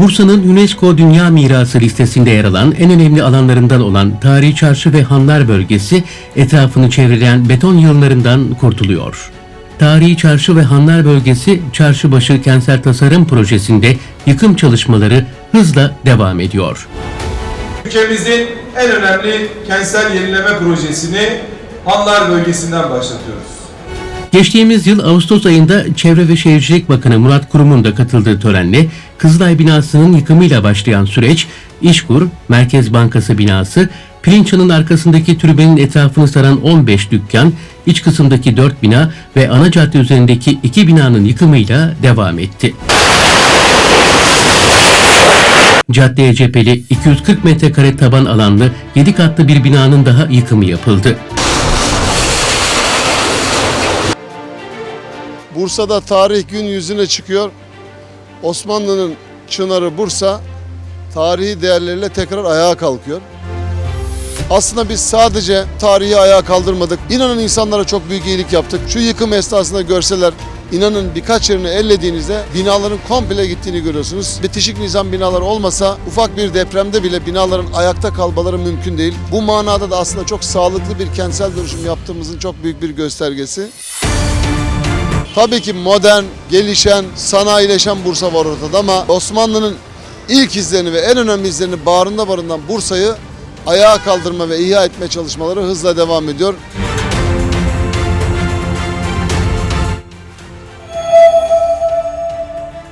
Bursa'nın UNESCO Dünya Mirası listesinde yer alan en önemli alanlarından olan Tarihi Çarşı ve Hanlar bölgesi etrafını çevreleyen beton yığınlarından kurtuluyor. Tarihi Çarşı ve Hanlar bölgesi Çarşıbaşı Kentsel Tasarım Projesi'nde yıkım çalışmaları hızla devam ediyor. Ülkemizin en önemli kentsel yenileme projesini Hanlar bölgesinden başlatıyoruz. Geçtiğimiz yıl Ağustos ayında Çevre ve Şehircilik Bakanı Murat Kurum'un da katıldığı törenle Kızılay binasının yıkımıyla başlayan süreç, İşkur, Merkez Bankası binası, Pirinçan'ın arkasındaki türbenin etrafını saran 15 dükkan, iç kısımdaki 4 bina ve ana cadde üzerindeki 2 binanın yıkımıyla devam etti. Caddeye cepheli 240 metrekare taban alanlı 7 katlı bir binanın daha yıkımı yapıldı. Bursa'da tarih gün yüzüne çıkıyor. Osmanlı'nın çınarı Bursa tarihi değerleriyle tekrar ayağa kalkıyor. Aslında biz sadece tarihi ayağa kaldırmadık. İnanın insanlara çok büyük iyilik yaptık. Şu yıkım esnasında görseler inanın birkaç yerini ellediğinizde binaların komple gittiğini görüyorsunuz. Bitişik nizam binalar olmasa ufak bir depremde bile binaların ayakta kalmaları mümkün değil. Bu manada da aslında çok sağlıklı bir kentsel dönüşüm yaptığımızın çok büyük bir göstergesi. Tabii ki modern, gelişen, sanayileşen Bursa var ortada ama Osmanlı'nın ilk izlerini ve en önemli izlerini bağrında barındıran Bursa'yı ayağa kaldırma ve ihya etme çalışmaları hızla devam ediyor.